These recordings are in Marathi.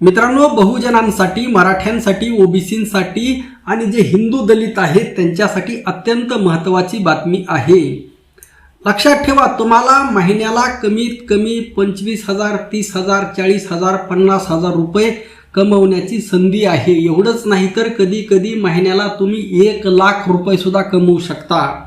मित्रांनो बहुजनांसाठी मराठ्यांसाठी ओबीसींसाठी आणि जे हिंदू दलित आहेत त्यांच्यासाठी अत्यंत महत्त्वाची बातमी आहे. लक्षात ठेवा तुम्हाला महिन्याला कमीत कमी पंचवीस हजार तीस हजार चाळीस हजार पन्नास हजार रुपये कमवण्याची संधी आहे. एवढंच नाही तर कधी कधी महिन्याला तुम्ही एक लाख रुपये सुद्धा कमवू शकता.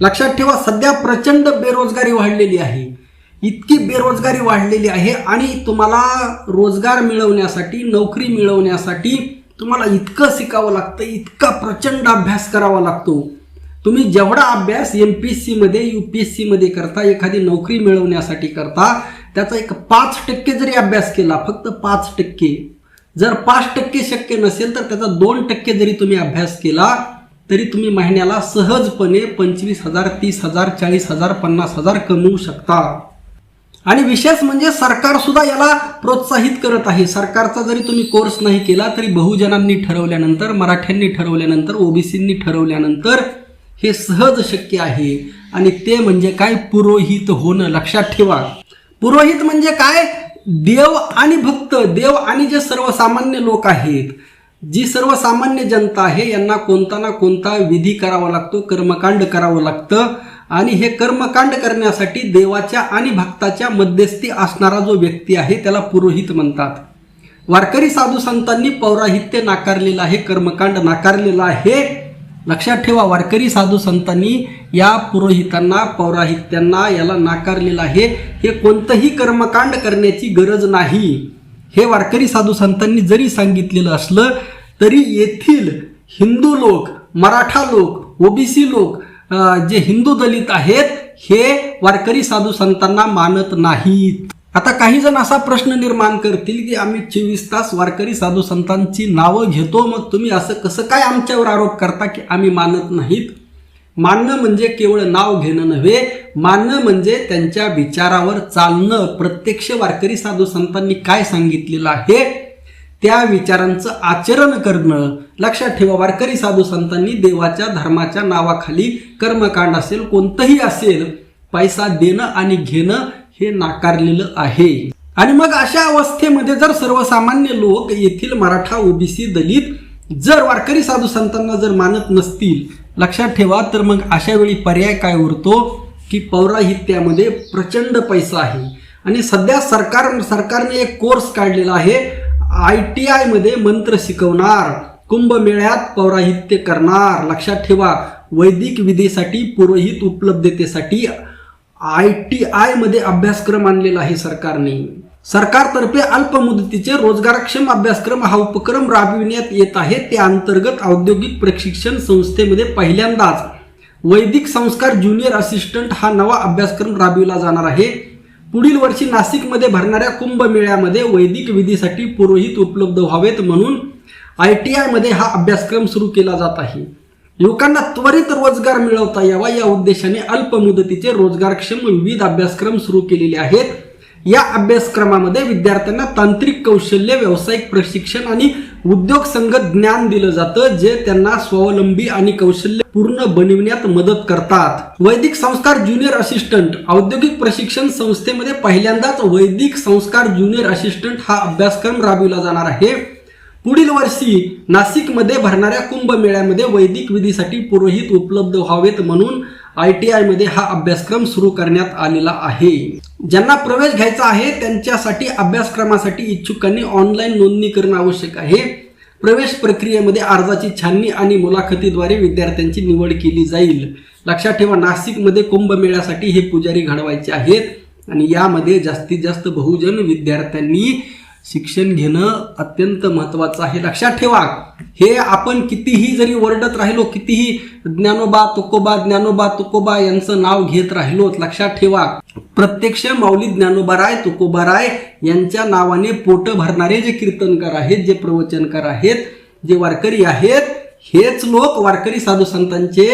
लक्षात ठेवा सध्या प्रचंड बेरोजगारी वाढलेली आहे. इतकी बेरोजगारी वाढलेली आहे आणि तुम्हाला रोजगार मिळवण्यासाठी नोकरी मिळवण्यासाठी तुम्हाला इतकं शिकावं लागतं इतका प्रचंड अभ्यास करावा लागतो. तुम्ही जेवढा अभ्यास एम पी एस सीमध्ये यू पी एस सीमध्ये करता एखादी नोकरी मिळवण्यासाठी करता त्याचा एक पाच टक्के जरी अभ्यास केला फक्त पाच टक्के. जर पाच टक्के शक्य नसेल तर त्याचा दोन टक्के जरी तुम्ही अभ्यास केला तरी तुम्ही महिन्याला सहजपणे पंचवीस हजार तीस हजार चाळीस हजार पन्नास हजार कमवू शकता. आणि विशेष म्हणजे सरकार सुद्धा याला प्रोत्साहित करत आहे. सरकारचा जरी तुम्ही कोर्स नाही केला तरी बहुजनांनी ठरवल्यानंतर मराठ्यांनी ठरवल्यानंतर ओबीसींनी ठरवल्यानंतर हे सहज शक्य आहे. आणि ते म्हणजे काय? पुरोहित होणं. लक्षात ठेवा. पुरोहित म्हणजे काय? देव आणि भक्त. देव आणि जे सर्वसामान्य लोक आहेत. जी सर्वसामान्य जनता आहे यांना कोणता ना कोणता विधी करावा लागतो कर्मकांड करावं लागतं. आणि हे कर्मकांड करण्यासाठी देवाच्या आणि भक्ताच्या मध्यस्थी असणारा जो व्यक्ती आहे त्याला पुरोहित म्हणतात. वारकरी साधू संतांनी पौराहित्य नाकारलेलं आहे कर्मकांड नाकारलेलं आहे. लक्षात ठेवा वारकरी साधू संतांनी या पुरोहितांना पौराहित्यांना याला नाकारलेलं आहे. हे कोणतंही कर्मकांड करण्याची गरज नाही. हे वारकरी साधू संतांनी जरी सांगितलेलं असलं तरी येथील हिंदू लोक मराठा लोक ओबीसी लोक जे हिंदू दलित आहेत हे वारकरी साधू संतांना मानत नाहीत. आता काही जण असा प्रश्न निर्माण करतील की आम्ही चोवीस तास वारकरी साधू संतांची नावं घेतो मग तुम्ही असं कसं काय आमच्यावर आरोप करता की आम्ही मानत नाहीत? मानणं म्हणजे केवळ नाव घेणं नव्हे मानणं म्हणजे त्यांच्या विचारावर चालणं. प्रत्यक्ष वारकरी साधू संतांनी काय सांगितलेलं आहे? त्या विचारांचं आचरण करणं लक्षात ठेवा वारकरी साधू संतांनी देवाच्या धर्माच्या नावाखाली कर्मकांड असेल कोणतंही असेल पैसा देणं आणि घेणं हे नाकारलेलं आहे. आणि मग अशा अवस्थेमध्ये जर सर्वसामान्य लोक येथील मराठा ओबीसी दलित जर वारकरी साधू संतांना जर मानत नसतील लक्षात ठेवा तर मग अशा वेळी पर्याय काय उरतो? की पौराहित्यामध्ये प्रचंड पैसा आहे. आणि सध्या सरकार सरकारने एक कोर्स काढलेला आहे आय टी आयमध्ये मंत्र शिकवणार कुंभमेळ्यात पौराहित्य करणार. लक्षात ठेवा वैदिक विधीसाठी पुरोहित उपलब्धतेसाठी आय टी आयमध्ये अभ्यासक्रम आणलेला आहे सरकारने. सरकारतर्फे अल्प मुदतीचे रोजगारक्षम अभ्यासक्रम हा उपक्रम राबविण्यात येत आहे. त्या अंतर्गत औद्योगिक प्रशिक्षण संस्थेमध्ये पहिल्यांदाच वैदिक संस्कार ज्युनियर असिस्टंट हा नवा अभ्यासक्रम राबविला जाणार आहे. पुढील वर्षी नाशिकमध्ये भरणाऱ्या कुंभमेळ्यामध्ये वैदिक विधीसाठी पुरोहित उपलब्ध व्हावेत म्हणून आय टी आयमध्ये हा अभ्यासक्रम सुरू केला जात आहे. युवकांना त्वरित रोजगार मिळवता यावा या उद्देशाने अल्प मुदतीचे रोजगारक्षम विविध अभ्यासक्रम सुरू केलेले आहेत. या अभ्यासक्रमामध्ये विद्यार्थ्यांना तांत्रिक कौशल्य व्यावसायिक प्रशिक्षण आणि उद्योग संघ ज्ञान दिलं जातं जे त्यांना स्वावलंबी आणि कौशल्य पूर्ण बनविण्यात मदत करतात. वैदिक संस्कार ज्युनियर असिस्टंट औद्योगिक प्रशिक्षण संस्थेमध्ये पहिल्यांदाच वैदिक संस्कार ज्युनियर असिस्टंट हा अभ्यासक्रम राबविला जाणार आहे. पुढील वर्षी नाशिकमध्ये भरणाऱ्या कुंभमेळ्यामध्ये वैदिक विधीसाठी पुरोहित उपलब्ध व्हावेत म्हणून आय टी आयमध्ये हा अभ्यासक्रम सुरू करण्यात आलेला आहे. ज्यांना प्रवेश घ्यायचा आहे त्यांच्यासाठी अभ्यासक्रमासाठी इच्छुकांनी ऑनलाईन नोंदणी करणं आवश्यक आहे. प्रवेश प्रक्रियेमध्ये अर्जाची छाननी आणि मुलाखतीद्वारे विद्यार्थ्यांची निवड केली जाईल. लक्षात ठेवा नाशिकमध्ये कुंभमेळ्यासाठी हे पुजारी घडवायचे आहेत आणि यामध्ये जास्तीत जास्त बहुजन विद्यार्थ्यांनी शिक्षण घेणं अत्यंत महत्वाचं आहे. लक्षात ठेवा हे आपण कितीही जरी ओरडत राहिलो कितीही ज्ञानोबा तुकोबा ज्ञानोबा तुकोबा यांचं नाव घेत राहिलो लक्षात ठेवा. प्रत्यक्ष माऊली ज्ञानोबा राय तुकोबा राय यांच्या नावाने पोट भरणारे जे कीर्तनकार आहेत जे प्रवचनकार आहेत जे वारकरी आहेत हेच लोक वारकरी साधू संतांचे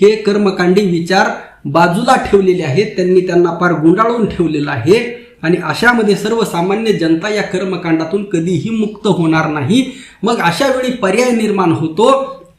हे कर्मकांडी विचार बाजूला ठेवलेले आहेत. त्यांनी त्यांना फार गुंडाळून ठेवलेलं आहे. आणि अशामध्ये सर्वसामान्य जनता या कर्मकांडातून कधीही मुक्त होणार नाही. मग अशा वेळी पर्याय निर्माण होतो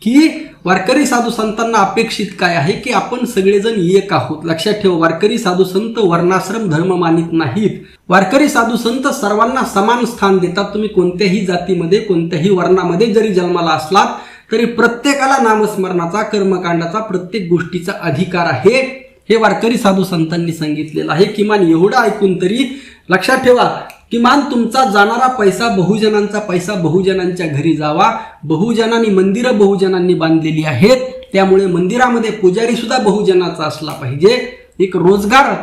की वारकरी साधू संतांना अपेक्षित काय आहे की आपण सगळेजण एक आहोत? लक्षात ठेवा वारकरी साधू संत वर्णाश्रम धर्म मानित नाहीत. वारकरी साधू संत सर्वांना समान स्थान देतात. तुम्ही कोणत्याही जातीमध्ये कोणत्याही वर्णामध्ये जरी जन्माला असलात तरी प्रत्येकाला नामस्मरणाचा कर्मकांडाचा प्रत्येक गोष्टीचा अधिकार आहे. हे वारकरी साधू संतांनी सांगितलेलं आहे. किमान एवढं ऐकून तरी लक्षात ठेवा. किमान तुमचा जाणारा पैसा बहुजनांचा पैसा बहुजनांच्या घरी जावा. बहुजनांनी मंदिरं बहुजनांनी बांधलेली आहेत. त्यामुळे मंदिरामध्ये पुजारी सुद्धा बहुजनाचा असला पाहिजे. एक रोजगार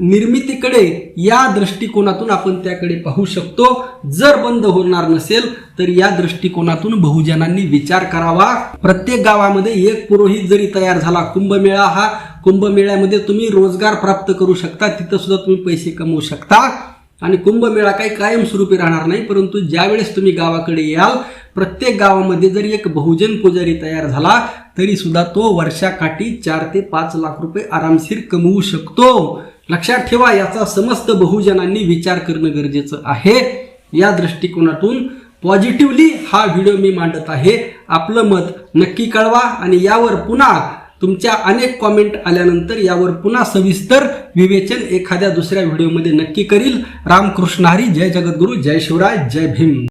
निर्मितीकडे या दृष्टिकोनातून आपण त्याकडे पाहू शकतो. जर बंद होणार नसेल तर या दृष्टिकोनातून बहुजनांनी विचार करावा. प्रत्येक गावामध्ये एक पुरोहित जरी तयार झाला कुंभमेळा हा कुंभमेळ्यामध्ये तुम्ही रोजगार प्राप्त करू शकता तिथं सुद्धा तुम्ही पैसे कमवू शकता. आणि कुंभमेळा काही कायमस्वरूपी राहणार नाही परंतु ज्यावेळेस तुम्ही गावाकडे याल प्रत्येक गावामध्ये जरी एक बहुजन पुजारी तयार झाला तरी सुद्धा तो वर्षाकाठी चार ते पाच लाख रुपये आरामशीर कमवू शकतो. लक्षात ठेवा याचा समस्त बहुजनांनी विचार करणं गरजेचं आहे. या दृष्टिकोनातून पॉझिटिव्हली हा व्हिडिओ मी मांडत आहे. आपलं मत नक्की कळवा आणि यावर पुन्हा तुमच्या अनेक कॉमेंट आल्यानंतर यावर पुन्हा सविस्तर विवेचन एखाद्या दुसऱ्या व्हिडिओमध्ये नक्की करील. रामकृष्ण हरी जय जगद्गुरू जय शिवराय जय भीम.